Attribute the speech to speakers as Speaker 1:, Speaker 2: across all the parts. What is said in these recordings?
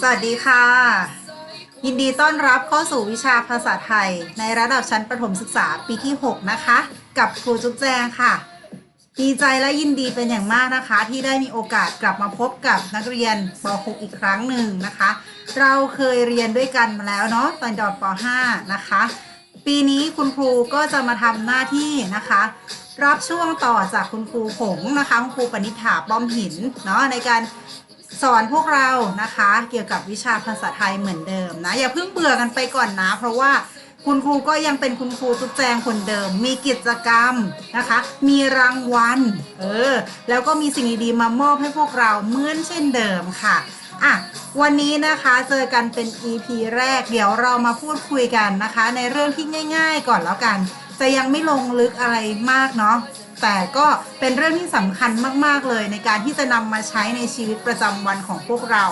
Speaker 1: สวัสดีค่ะ ยินดีต้อนรับเข้าสู่วิชาภาษาไทย ในระดับชั้นประถมศึกษาปีที่ 6 นะคะ กับครูจุ๊บแจงค่ะ ดีใจและยินดีเป็นอย่างมากนะคะ ที่ได้มีโอกาสกลับมาพบกับนักเรียนป .6 อีกครั้งหนึ่งนะคะ เราเคยเรียนด้วยกันมาแล้วเนาะตอนดอดป .5 นะคะ ปีนี้คุณครูก็จะมาทำหน้าที่นะคะรับช่วงต่อจากคุณครูผงนะคะคุณครูปณิฐาป้อมหินเนาะในการ สอนพวกเรานะคะ เกี่ยวกับวิชาภาษาไทยเหมือนเดิมนะ อย่าเพิ่งเบื่อกันไปก่อนนะ เพราะว่าคุณครูก็ยังเป็นคุณครูทุกแจงคนเดิม มีกิจกรรมนะคะ มีรางวัล เออ แล้วก็มีสิ่งดีๆมามอบให้พวกเราเหมือนเช่นเดิมค่ะอะ วันนี้นะคะเจอกันเป็น EP แรก เดี๋ยวเรามาพูดคุยกันนะคะ ในเรื่องที่ง่าย ๆ ก่อนแล้วกัน จะยังไม่ลงลึกอะไรมากเนาะ แต่ก็เป็นเรื่องที่สำคัญมาก ๆ เลยในการที่จะนำมาใช้ในชีวิตประจำวันของพวกเรา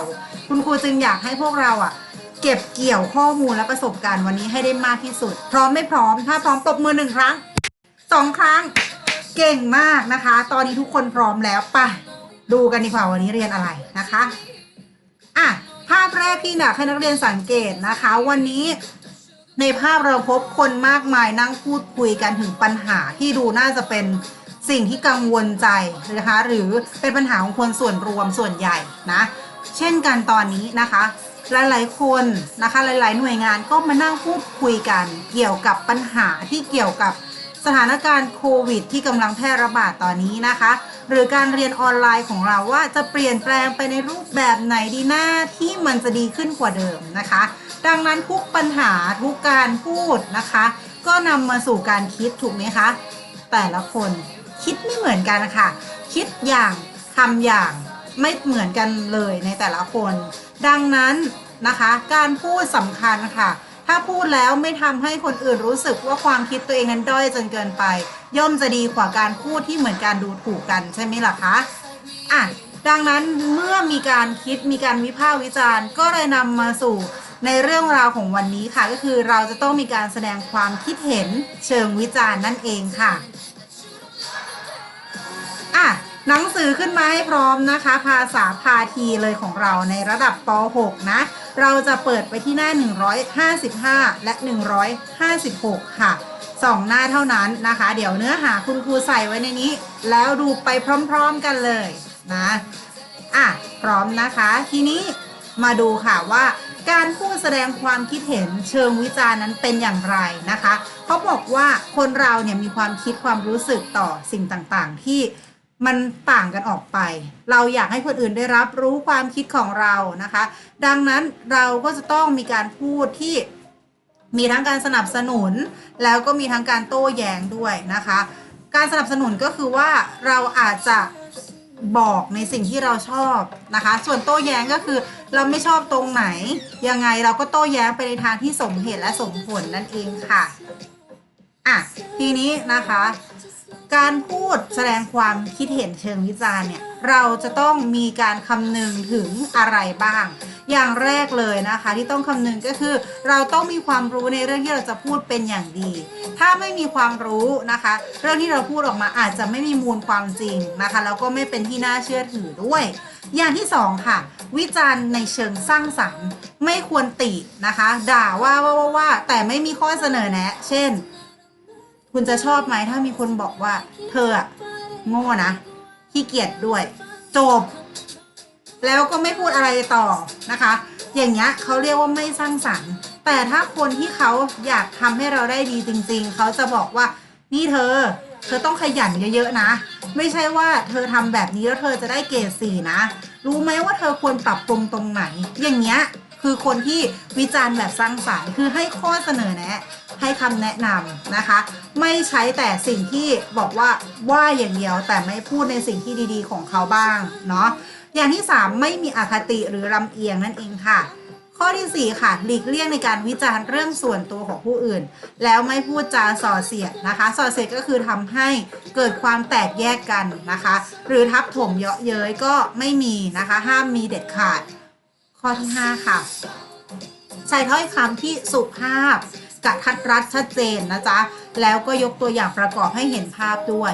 Speaker 1: คุณครูจึงอยากให้พวกเราอะเก็บเกี่ยวข้อมูลและประสบการณ์วันนี้ให้ได้มากที่สุด พร้อมไม่พร้อม ถ้าพร้อมตบมือหนึ่งครั้งสองครั้งเก่งมากนะคะ ตอนนี้ทุกคนพร้อมแล้วไปดูกันดีกว่าวันนี้เรียนอะไรนะคะอะภาพแรกที่อยากให้นักเรียนสังเกตนะคะ วันนี้ ในภาพเราพบคนมากมายนั่งพูดคุยกันถึงปัญหาที่ดูน่าจะเป็นสิ่งที่กังวลใจนะคะหรือเป็นปัญหาของคนส่วนรวมส่วนใหญ่นะเช่นกันตอนนี้นะคะ หลายๆคนนะคะหลาย ๆ หน่วยงานก็มานั่งพูดคุยกันเกี่ยวกับปัญหาที่เกี่ยวกับสถานการณ์โควิดที่กำลังแพร่ระบาดตอนนี้นะคะ หรือการเรียนออนไลน์ของเราว่าจะเปลี่ยนแปลงไปในรูปแบบไหนดีหน้าที่มันจะดีขึ้นกว่าเดิมนะคะ ดังนั้นทุกปัญหาทุกการพูดนะคะ ก็นำมาสู่การคิดถูกไหมคะ แต่ละคนคิดไม่เหมือนกันนะคะคิดอย่างทำอย่างไม่เหมือนกันเลยในแต่ละคน ดังนั้นนะคะ การพูดสำคัญค่ะ ถ้าพูดแล้วไม่ทำให้คนอื่นรู้สึกว่าความคิดตัวเองนั้นด้อยจนเกินไป ย่อมจะดีกว่าการพูดที่เหมือนการดูถูกกันใช่ไหมล่ะคะอะดังนั้นเมื่อมีการคิดมีการวิพากษ์วิจารณ์ ก็เลยนำมาสู่ในเรื่องราวของวันนี้ค่ะ ก็คือเราจะต้องมีการแสดงความคิดเห็นเชิงวิจารณ์นั่นเองค่ะอะหนังสือขึ้นมาให้พร้อมนะคะ ภาษาพาทีเลยของเราในระดับป .6 นะ เราจะเปิดไปที่หน้า 155 และ 156 ค่ะสองหน้าเท่านั้นนะคะ เดี๋ยวเนื้อหาคุณครูใส่ไว้ในนี้ แล้วดูไปพร้อมๆกันเลยนะอะพร้อมนะคะ ทีนี้มาดูค่ะว่าการพูดแสดงความคิดเห็นเชิงวิจารณ์นั้นเป็นอย่างไรนะคะ เขาบอกว่าคนเราเนี่ยมีความคิดความรู้สึกต่อสิ่งต่างๆ ที่ มันต่างกันออกไป เราอยากให้คนอื่นได้รับรู้ความคิดของเรานะคะ ดังนั้นเราก็จะต้องมีการพูดที่มีทั้งการสนับสนุน แล้วก็มีทั้งการโต้แย้งด้วยนะคะ การสนับสนุนก็คือว่าเราอาจจะบอกในสิ่งที่เราชอบนะคะ ส่วนโต้แย้งก็คือเราไม่ชอบตรงไหน ยังไงเราก็โต้แย้งไปในทางที่สมเหตุและสมผลนั่นเองค่ะ อะ ทีนี้นะคะ การพูดแสดงความคิดเห็นเชิงวิจารณ์เนี่ยเราจะต้องมีการคำนึงถึงอะไรบ้าง อย่างแรกเลยนะคะ ที่ต้องคำนึงก็คือ เราต้องมีความรู้ในเรื่องที่เราจะพูดเป็นอย่างดี ถ้าไม่มีความรู้นะคะ เรื่องที่เราพูดออกมาอาจจะไม่มีมูลความจริงนะคะแล้วก็ไม่เป็นที่น่าเชื่อถือด้วย อย่างที่สองค่ะ วิจารณ์ในเชิงสร้างสรรค์ ไม่ควรตินะคะ ด่าว่าว่าว่าว่าแต่ไม่มีข้อเสนอแนะ เช่น คุณจะชอบไหมถ้ามีคนบอกว่า เธออะโง่นะขี้เกียจด้วย จบ แล้วก็ไม่พูดอะไรต่อนะคะ อย่างเงี้ยเขาเรียกว่าไม่สร้างสรรค์ แต่ถ้าคนที่เขาอยากทำให้เราได้ดีจริง ๆ เขาจะบอกว่า นี่เธอ เธอต้องขยันเยอะๆนะ ไม่ใช่ว่าเธอทำแบบนี้แล้วเธอจะได้เกรดสี่นะ รู้ไหมว่าเธอควรปรับปรุงตรงไหน อย่างเงี้ยคือคนที่วิจารณ์แบบสร้างสรรค์คือให้ข้อเสนอแนะ ให้คำแนะนำนะคะ ไม่ใช้แต่สิ่งที่บอกว่าว่าอย่างเดียวแต่ไม่พูดในสิ่งที่ดีๆ ของเขาบ้างเนาะอย่างที่ 3 ไม่มีอคติหรือลำเอียงนั่นเองค่ะ ข้อทีสี่4 ค่ะ หลีกเลี่ยงในการวิจารณ์เรื่องส่วนตัวของผู้อื่น แล้วไม่พูดจาส่อเสียดนะคะส่อเสียดก็คือทำให้เกิดความแตกแยกกันนะคะ หรือทับถมเยาะเย้ยก็ไม่มีนะคะ ห้ามมีเด็ดขาด ข้อที่ 5 ค่ะ ใช้ถ้อยคำที่สุภาพ กระทัดรัดชัดเจนนะจ๊ะ แล้วก็ยกตัวอย่างประกอบให้เห็นภาพด้วย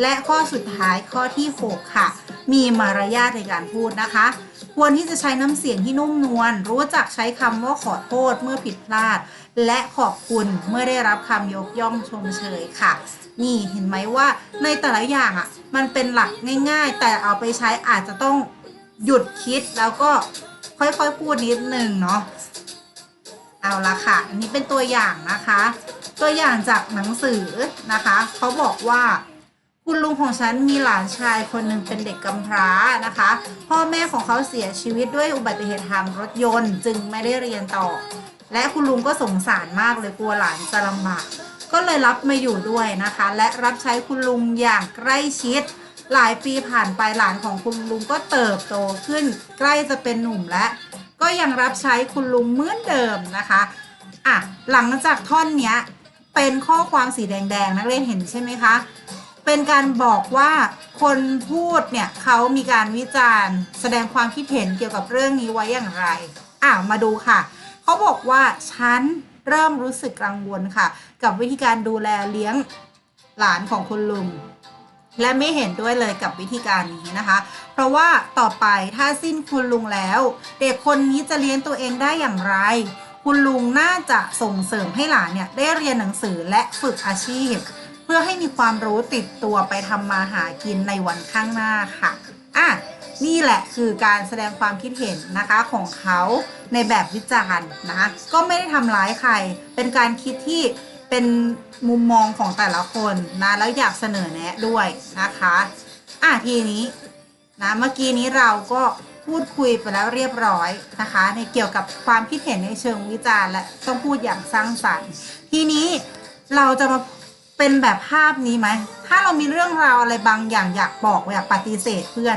Speaker 1: และข้อสุดท้ายข้อที่ 6 ค่ะ มีมารยาทในการพูดนะคะ ควรที่จะใช้น้ำเสียงที่นุ่มนวล รู้จักใช้คำว่าขอโทษเมื่อผิดพลาด และขอบคุณเมื่อได้รับคำยกย่องชมเชยค่ะ นี่เห็นไหมว่าในแต่ละอย่างอะ มันเป็นหลักง่าย ๆ แต่เอาไปใช้อาจจะต้องหยุดคิดแล้วก็ค่อยๆพูดนิดนึงเนาะ เอาละค่ะ อันนี้เป็นตัวอย่างนะคะ ตัวอย่างจากหนังสือนะคะ เขาบอกว่า คุณลุงของฉันมีหลานชายคนหนึ่งเป็นเด็กกำพร้านะคะ พ่อแม่ของเขาเสียชีวิตด้วยอุบัติเหตุทางรถยนต์จึงไม่ได้เรียนต่อ และคุณลุงก็สงสารมากเลยกลัวหลานจะลำบาก ก็เลยรับมาอยู่ด้วยนะคะ และรับใช้คุณลุงอย่างใกล้ชิด หลายปีผ่านไปหลานของคุณลุงก็เติบโตขึ้น ใกล้จะเป็นหนุ่มและ ก็ยังรับใช้คุณลุงเหมือนเดิมนะคะอะหลังจากท่อนเนี้ยเป็นข้อความสีแดงๆนักเรียนเห็นใช่ไหมคะ เป็นการบอกว่าคนพูดเนี่ยเขามีการวิจารณ์ แสดงความคิดเห็นเกี่ยวกับเรื่องนี้ไว้อย่างไรอะมาดูค่ะ เขาบอกว่าฉันเริ่มรู้สึกกังวลค่ะ กับวิธีการดูแลเลี้ยงหลานของคุณลุง และไม่เห็นด้วยเลยกับวิธีการนี้นะคะ เพราะว่าต่อไปถ้าสิ้นคุณลุงแล้ว เด็กคนนี้จะเลี้ยงตัวเองได้อย่างไร คุณลุงน่าจะส่งเสริมให้หลานเนี่ยได้เรียนหนังสือและฝึกอาชีพ เพื่อให้มีความรู้ติดตัวไปทำมาหากินในวันข้างหน้าค่ะอะนี่แหละคือการแสดงความคิดเห็นนะคะของเขาในแบบวิจารณ์นะก็ไม่ได้ทำร้ายใคร เป็นการคิดที่ เป็นมุมมองของแต่ละคนนะแล้วอยากเสนอแนะด้วยนะคะอะทีนี้นะเมื่อกี้นี้เราก็พูดคุยไปแล้วเรียบร้อยนะคะ ในเกี่ยวกับความคิดเห็นในเชิงวิจารณ์และต้องพูดอย่างสร้างสรรค์ ทีนี้เราจะมาเป็นแบบภาพนี้ไหมถ้าเรามีเรื่องราวอะไรบางอย่างอยากบอกอยากปฏิเสธเพื่อน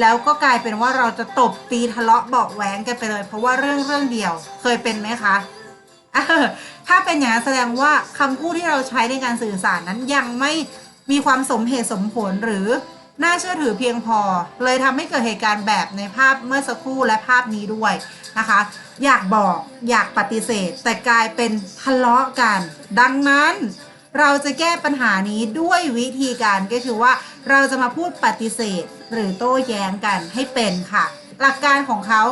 Speaker 1: แล้วก็กลายเป็นว่าเราจะตบตีทะเลาะเบาะแหวงกันไปเลย เพราะว่าเรื่องเรื่องเดียวเคยเป็นไหมคะ ถ้าเป็นอย่างนั้นแสดงว่าคำพูดที่เราใช้ในการสื่อสารนั้นยังไม่มีความสมเหตุสมผลหรือน่าเชื่อถือเพียงพอ เลยทำให้เกิดเหตุการณ์แบบในภาพเมื่อสักครู่และภาพนี้ด้วยนะคะ อยากบอกอยากปฏิเสธ แต่กลายเป็นทะเลาะกัน ดังนั้นเราจะแก้ปัญหานี้ด้วยวิธีการก็คือว่าเราจะมาพูดปฏิเสธ หรือโต้แย้งกันให้เป็นค่ะ หลักการของเขา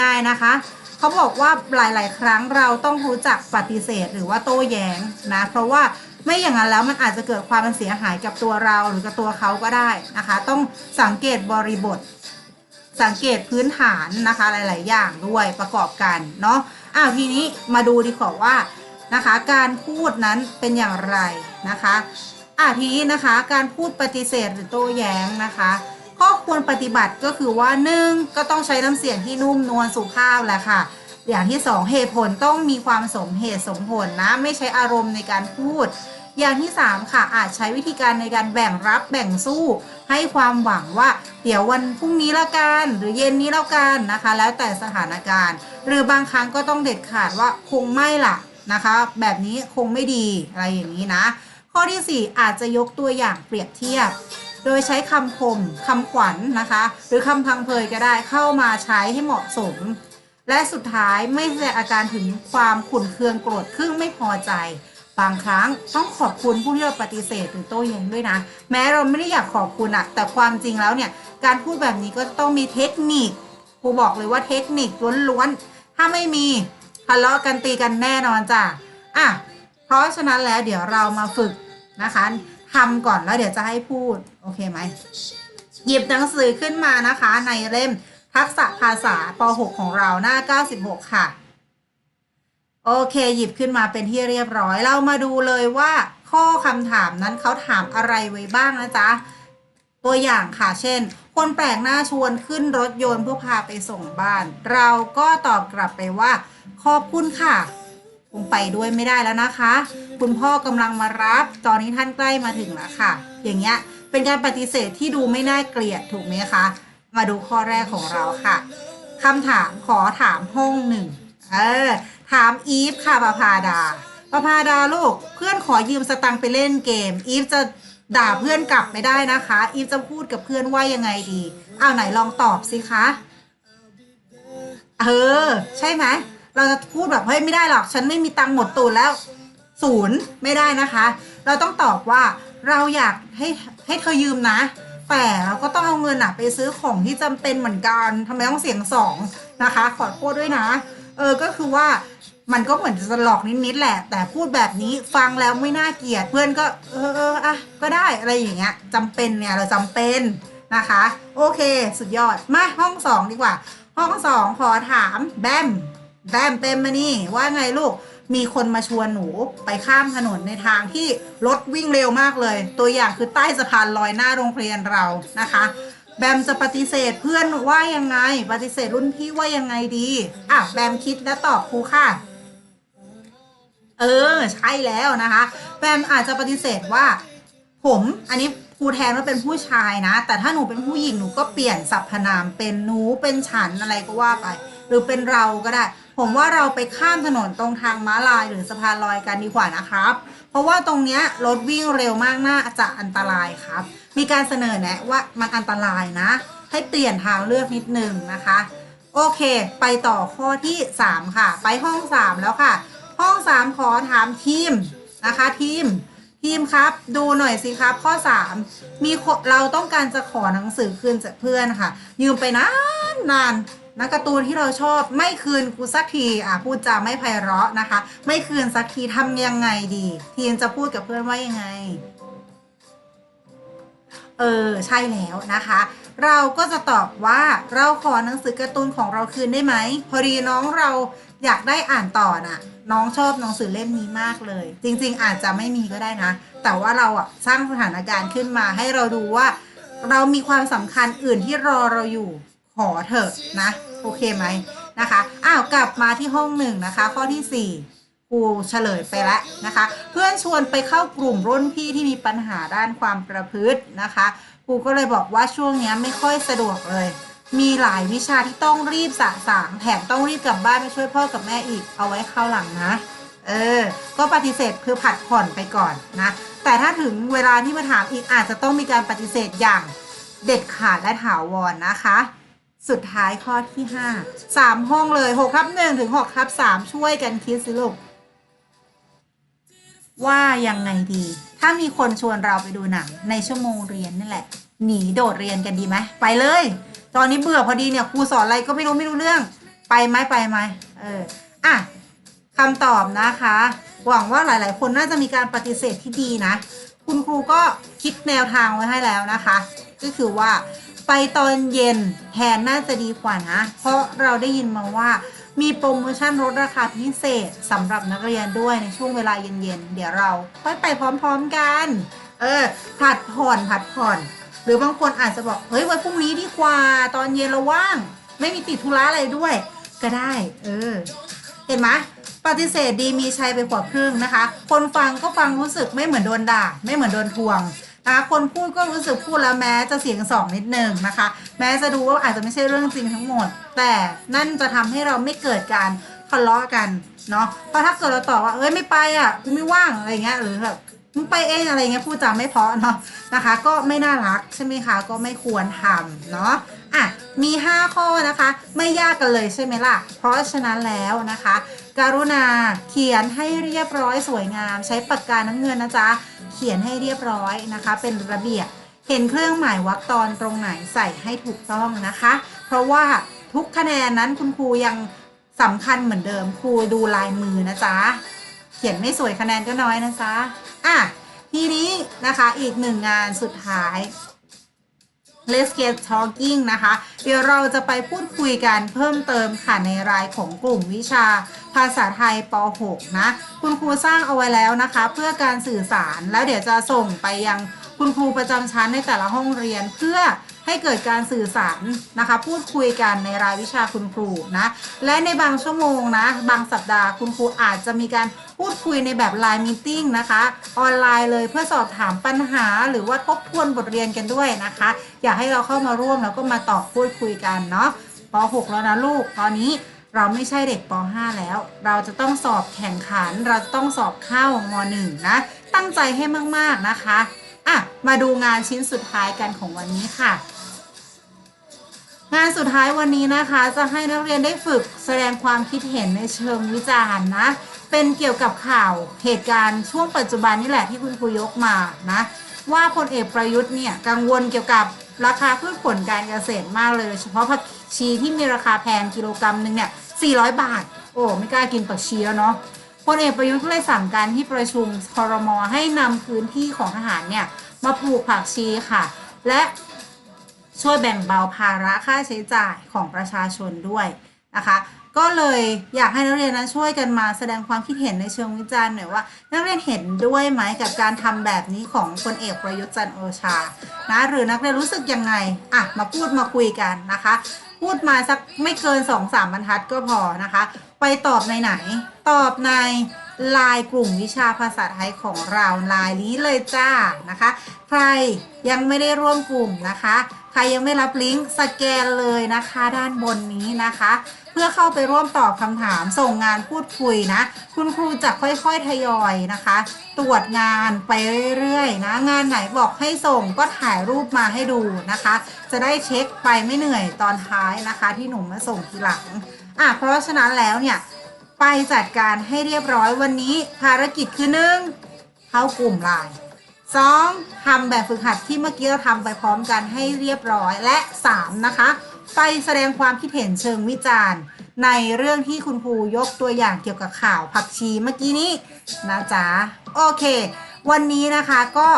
Speaker 1: ง่าย ๆนะคะ เขาบอกว่าหลาย ๆ ครั้งเราต้องรู้จักปฏิเสธหรือว่าโต้แย้งนะ เพราะว่าไม่อย่างนั้นแล้วมันอาจจะเกิดความเสียหายกับตัวเราหรือกับตัวเขาก็ได้นะคะ ต้องสังเกตบริบท สังเกตพื้นฐานนะคะหลาย ๆ อย่างด้วยประกอบกันเนาะอ้าวทีนี้มาดูดีกว่าว่านะคะ การพูดนั้นเป็นอย่างไรนะคะอะทีนี้นะคะ การพูดปฏิเสธหรือโต้แย้งนะคะ ข้อควรปฏิบัติก็คือว่าหนึ่งก็ต้องใช้น้ำเสียงที่นุ่มนวลสุภาพแหละค่ะ อย่างที่สองเหตุผลต้องมีความสมเหตุสมผลนะ ไม่ใช้อารมณ์ในการพูด อย่างที่3ค่ะอาจใช้วิธีการในการแบ่งรับแบ่งสู้ ให้ความหวังว่า เดี๋ยววันพรุ่งนี้ละกันหรือเย็นนี้แล้วกันนะคะ แล้วแต่สถานการณ์ หรือบางครั้งก็ต้องเด็ดขาดว่าคงไม่ล่ะนะคะ แบบนี้คงไม่ดีอะไรอย่างนี้นะ ข้อที่ 4 อาจจะยกตัวอย่างเปรียบเทียบ โดยใช้คำคมคำขวัญนนะคะ หรือคำพังเพยก็ได้เข้ามาใช้ให้เหมาะสม และสุดท้ายไม่แสดงอาการถึงความขุ่นเคืองโกรธครึ่งไม่พอใจ บางครั้งต้องขอบคุณผู้ที่เราปฏิเสธหรือโต้แย้งด้วยนะ แม้เราไม่ได้อยากขอบคุณอะแต่ความจริงแล้วเนี่ยการพูดแบบนี้ก็ต้องมีเทคนิคครูบอกเลยว่าเทคนิคล้วนๆถ้าไม่มีทะเลาะกันตีกันแน่นอนจ้ะอะเพราะฉะนั้นแล้วเดี๋ยวเรามาฝึกนะคะทำก่อนแล้วเดี๋ยวจะให้พูด โอเคไหมหยิบหนังสือขึ้นมานะคะ ในเล่มทักษะภาษาป .6 ของเราหน้า 96 ค่ะ โอเค หยิบขึ้นมาเป็นที่เรียบร้อย เรามาดูเลยว่า ข้อคำถามนั้นเขาถามอะไรไว้บ้างนะจ๊ะ ตัวอย่างค่ะ เช่น คนแปลกหน้าชวนขึ้นรถยนต์เพื่อพาไปส่งบ้าน เราก็ตอบกลับไปว่า ขอบคุณค่ะคงไปด้วยไม่ได้แล้วนะคะ คุณพ่อกำลังมารับ ตอนนี้ท่านใกล้มาถึงแล้วค่ะ อย่างเงี้ย เป็นการปฏิเสธที่ดูไม่น่าเกลียดถูกไหมคะ มาดูข้อแรกของเราค่ะคำถามขอถามห้องหนึ่งเออถามอีฟค่ะประพาดาประพาดาลูกเพื่อนขอยืมสตังค์ไปเล่นเกม อีฟจะด่าเพื่อนกลับไม่ได้นะคะ อีฟจะพูดกับเพื่อนว่ายังไงดีเอาไหนลองตอบสิคะเออ ใช่ไหมเราจะพูดแบบเฮ้ยไม่ได้หรอก ฉันไม่มีตังค์หมดตูนแล้วศูนย์ไม่ได้นะคะ เราต้องตอบว่าเราอยากให้ ให้เธอยืมนะ แต่เราก็ต้องเอาเงินอะไปซื้อของที่จำเป็นเหมือนกันทำไมต้องเสียงสองนะคะ ขอโทษด้วยนะ เออก็คือว่ามันก็เหมือนจะหลอกนิดๆแหละ แต่พูดแบบนี้ฟังแล้วไม่น่าเกลียดเพื่อนก็เออเอออะก็ได้อะไรอย่างเงี้ยจำเป็นเนี่ยเราจำเป็นนะคะ โอเค สุดยอดมาห้องสองดีกว่า ห้องสองขอถามแบมแบมเต็มมานี่ว่าไงลูก มีคนมาชวนหนูไปข้ามถนนในทางที่รถวิ่งเร็วมากเลย ตัวอย่างคือใต้สะพานลอยหน้าโรงเรียนเรานะคะ แบมจะปฏิเสธเพื่อนว่ายังไง ปฏิเสธรุ่นพี่ว่ายังไงดีอะแบมคิดและตอบครูค่ะ เออ ใช่แล้วนะคะ แบมอาจจะปฏิเสธว่า ผมอันนี้ครูแทนว่าเป็นผู้ชายนะ แต่ถ้าหนูเป็นผู้หญิงหนูก็เปลี่ยนสรรพนามเป็นหนูเป็นฉันอะไรก็ว่าไป หรือเป็นเราก็ได้ ผมว่าเราไปข้ามถนนตรงทางม้าลายหรือสะพานลอยกันดีกว่านะครับ เพราะว่าตรงเนี้ยรถวิ่งเร็วมากน่าจะอันตรายครับ มีการเสนอแนะว่ามันอันตรายนะ ให้เปลี่ยนทางเลือกนิดนึงนะคะ โอเค ไปต่อข้อที่ 3 ค่ะ ไปห้อง 3 แล้วค่ะ ห้อง 3 ขอถามทีมนะคะทีมทีมครับ ดูหน่อยสิครับข้อ 3 มีเราต้องการจะขอหนังสือคืนจากเพื่อนค่ะ ยืมไปนานนาน นะกการ์ตูนที่เราชอบไม่คืนกูสักทีอะพูดจาไม่ไพเราะนะคะ ไม่คืนสักทีทำยังไงดีทีมจะพูดกับเพื่อนว่ายังไง เออใช่แล้วนะคะ เราก็จะตอบว่าเราขอหนังสือการ์ตูนของเราคืนได้ไหมพอดีน้องเราอยากได้อ่านต่อน่ะ น้องชอบหนังสือเล่มนี้มากเลย จริง ๆ อาจจะไม่มีก็ได้นะ แต่ว่าเราอะสร้างสถานการณ์ขึ้นมาให้เราดูว่า เรามีความสำคัญอื่นที่รอเราอยู่ ขอเถอะนะ โอเคไหมนะคะอ้าวกลับมาที่ห้องหนึ่งนะคะ ข้อที่สี่ครูเฉลยไปแล้วนะคะ เพื่อนชวนไปเข้ากลุ่มรุ่นพี่ที่มีปัญหาด้านความประพฤตินะคะครูก็เลยบอกว่าช่วงเนี้ยไม่ค่อยสะดวกเลย มีหลายวิชาที่ต้องรีบสะสางแถมต้องรีบกลับบ้านไปช่วยพ่อกับแม่อีกเอาไว้คราวหลังนะเออ ก็ปฏิเสธคือผัดผ่อนไปก่อนนะ แต่ถ้าถึงเวลาที่มาถามอีกอาจจะต้องมีการปฏิเสธอย่างเด็ดขาดและถาวรนะคะ สุดท้ายข้อที่5 3ห้องเลย6ทับ1ถึง6ทับ3ช่วยกันคิดสิลูกว่ายังไงดี ถ้ามีคนชวนเราไปดูหนังในชั่วโมงเรียนนี่แหละ หนีโดดเรียนกันดีไหมไปเลย ตอนนี้เบื่อพอดีเนี่ยครูสอนอะไรก็ไม่รู้ไม่รู้เรื่อง ไปไหมไปไหมเอออะคำตอบนะคะ หวังว่าหลาย ๆ คนน่าจะมีการปฏิเสธที่ดีนะ คุณครูก็คิดแนวทางไว้ให้แล้วนะคะ ก็คือว่า ไปตอนเย็นแทนน่าจะดีกว่านะ เพราะเราได้ยินมาว่ามีโปรโมชั่นลดราคาพิเศษสำหรับนักเรียนด้วยในช่วงเวลาเย็นๆ เดี๋ยวเราค่อยไปพร้อมๆกัน เออผัดผ่อนผัดผ่อน หรือบางคนอาจจะบอก เฮ้ยไว้พรุ่งนี้ดีกว่า ตอนเย็นเราว่าง ไม่มีติดธุระอะไรด้วย ก็ได้ เออ เห็นไหมปฏิเสธดีมีชัยไปกว่าครึ่งนะคะ คนฟังก็ฟังรู้สึกไม่เหมือนโดนด่า ไม่เหมือนโดนทวง นะคะคนพูดก็รู้สึกพูดแล้วแม้จะเสียงสองนิดนึงนะคะ แม้จะดูว่าอาจจะไม่ใช่เรื่องจริงทั้งหมด แต่นั่นจะทำให้เราไม่เกิดการทะเลาะกันเนาะเพราะถ้าเกิดเราตอบว่าเอ้ยไม่ไปอะกูไม่ว่างอะไรเงี้ยหรือแบบมึงไปเองอะไรเงี้ยพูดจาไม่เพาะเนาะนะคะ ก็ไม่น่ารักใช่ไหมคะก็ไม่ควรทำเนาะอะมี 5 ข้อนะคะ ไม่ยากกันเลยใช่ไหมล่ะ เพราะฉะนั้นแล้วนะคะ กรุณาเขียนให้เรียบร้อยสวยงาม ใช้ปากกาน้ำเงินนะจ๊ะ เขียนให้เรียบร้อยนะคะ เป็นระเบียบเห็นเครื่องหมายวรรคตอนตรงไหนใส่ให้ถูกต้องนะคะ เพราะว่าทุกคะแนนนั้นคุณครูยังสำคัญเหมือนเดิมครูดูลายมือนะจ๊ะเขียนไม่สวยคะแนนก็น้อยนะจ๊ะอะทีนี้นะคะอีกหนึ่งงานสุดท้าย Let's get talking นะคะ เดี๋ยวเราจะไปพูดคุยกันเพิ่มเติมค่ะในรายของกลุ่มวิชา ภาษาไทยป .6 นะ คุณครูสร้างเอาไว้แล้วนะคะ เพื่อการสื่อสารแล้วเดี๋ยวจะส่งไปยังคุณครูประจำชั้นในแต่ละห้องเรียนเพื่อให้เกิดการสื่อสารนะคะ พูดคุยกันในรายวิชาคุณครูนะ และในบางชั่วโมงนะ บางสัปดาห์คุณครูอาจจะมีการพูดคุยในแบบไลน์มีติ้งนะคะ ออนไลน์เลยเพื่อสอบถามปัญหา หรือว่าทบทวนบทเรียนกันด้วยนะคะ อยากให้เราเข้ามาร่วมแล้วก็มาตอบพูดคุยกันเนาะป .6 แล้วนะลูกตอนนี้ เราไม่ใช่เด็กป .5 แล้ว เราจะต้องสอบแข่งขัน เราจะต้องสอบเข้าม .1 นะ ตั้งใจให้มากๆนะคะ อะ มาดูงานชิ้นสุดท้ายกันของวันนี้ค่ะ งานสุดท้ายวันนี้นะคะ จะให้นักเรียนได้ฝึกแสดงความคิดเห็นในเชิงวิจารณ์นะ เป็นเกี่ยวกับข่าวเหตุการณ์ช่วงปัจจุบันนี่แหละที่คุณครูยกมานะ ว่าพลเอกประยุทธ์เนี่ยกังวลเกี่ยวกับราคาพืชผลการเกษตรมากเลยเฉพาะผักชีที่มีราคาแพงกิโลกรัมหนึ่งเนี่ย 400 บาท โอ้ไม่กล้ากินผักชีแล้วเนาะพลเอกประยุทธ์ก็เลยสั่งการที่ประชุมคอรมอให้นำพื้นที่ของทหารเนี่ยมาปลูกผักชีค่ะ และช่วยแบ่งเบาภาระค่าใช้จ่ายของประชาชนด้วยนะคะก็เลยอยากให้นักเรียนนั้นช่วยกันมาแสดงความคิดเห็นในเชิงวิจารณ์หน่อยว่า นักเรียนเห็นด้วยไหมกับการทำแบบนี้ของพลเอกประยุทธ์จันทร์โอชานะหรือนักเรียนรู้สึกยังไงอะมาพูดมาคุยกันนะคะ พูดมาสักไม่เกิน2-3บรรทัดก็พอนะคะ ไปตอบในไหน ตอบในไลน์กลุ่มวิชาภาษาไทยของเราไลน์นี้เลยจ้านะคะ ใครยังไม่ได้ร่วมกลุ่มนะคะ ใครยังไม่รับลิงก์สแกนเลยนะคะด้านบนนี้นะคะ เพื่อเข้าไปร่วมตอบคำถามส่งงานพูดคุยนะ คุณครูจะค่อยๆทยอยนะคะ ตรวจงานไปเรื่อยๆนะ งานไหนบอกให้ส่งก็ถ่ายรูปมาให้ดูนะคะ จะได้เช็คไปไม่เหนื่อยตอนท้ายนะคะ ที่หนูมาส่งทีหลังอะเพราะฉะนั้นแล้วเนี่ยไปจัดการให้เรียบร้อยวันนี้ภารกิจคือหนึ่งเข้ากลุ่มไลน์ สองทำแบบฝึกหัดที่เมื่อกี้เราทำไปพร้อมกันให้เรียบร้อย และสามนะคะ ไปแสดงความคิดเห็นเชิงวิจารณ์ ในเรื่องที่คุณครูยกตัวอย่างเกี่ยวกับข่าวผักชีเมื่อกี้นี้นะจ๊ะโอเค วันนี้นะคะก็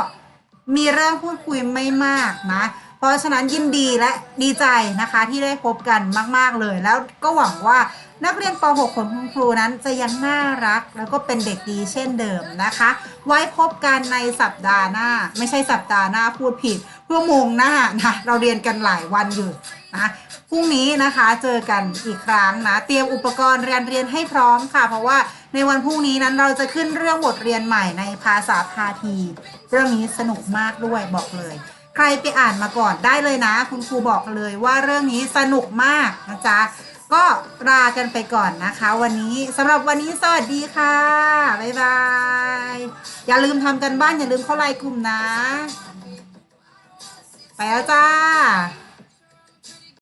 Speaker 1: มีเรื่องพูดคุยไม่มากนะ เพราะฉะนั้นยินดีและดีใจนะคะที่ได้พบกันมาก ๆเลย แล้วก็หวังว่านักเรียนป .6 ของคุณครูนั้นจะยังน่ารัก แล้วก็เป็นเด็กดีเช่นเดิมนะคะ ไว้พบกันในสัปดาห์หน้า ไม่ใช่สัปดาห์หน้าพูดผิดเพื่อมงหน้านะเราเรียนกันหลายวันอยู่นะพรุ่งนี้นะคะเจอกันอีกครั้งนะเตรียมอุปกรณ์เรียนเรียนให้พร้อมค่ะ เพราะว่าในวันพรุ่งนี้นั้นเราจะขึ้นเรื่องบทเรียนใหม่ในภาษาพาที เรื่องนี้สนุกมากด้วยบอกเลย ใครไปอ่านมาก่อนได้เลยนะ คุณครูบอกเลยว่าเรื่องนี้สนุกมากนะจ๊ะก็ลากันไปก่อนนะคะ วันนี้สำหรับวันนี้สวัสดีค่ะ บ๊ายบาย อย่าลืมทำกันบ้านอย่าลืมเข้าไลน์กลุ่มนะ ไปแล้วจ้า